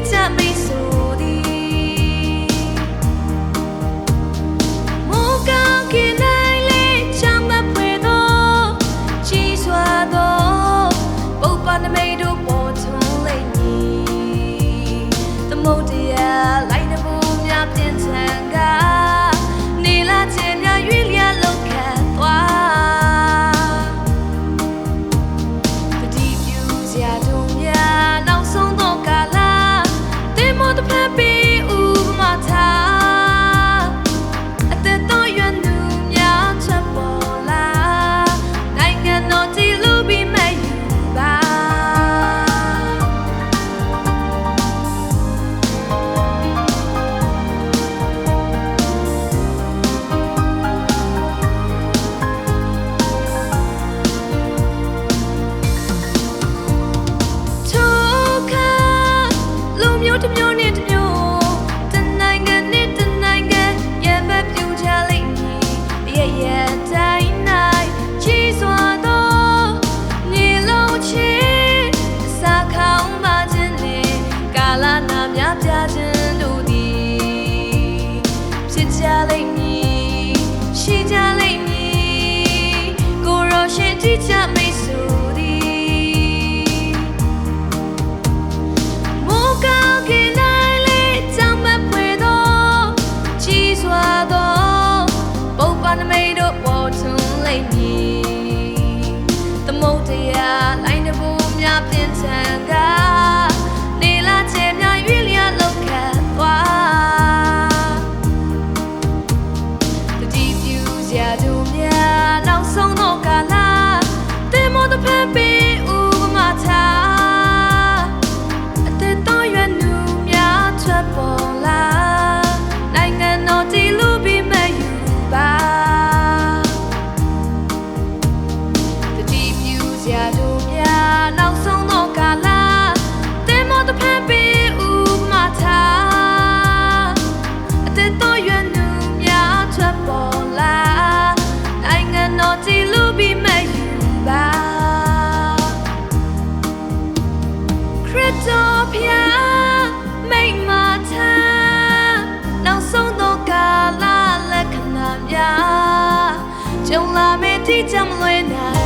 at မိတ်တို့ပေါ်ထွန်းလိမ့်မည်သမုတ်တရားလိုင်းတဘုံများပြင်းထန်ကနေလာချေများရွေ့လျာလောက်ခတ်သွားတတိပြူစရာတို့ ခရစ်တော်ဖျားမိတ်မာထနောက်ဆုံးသောကာလလက္ခဏာများကြုံလာမယ့်တိကျမလွဲနိုင်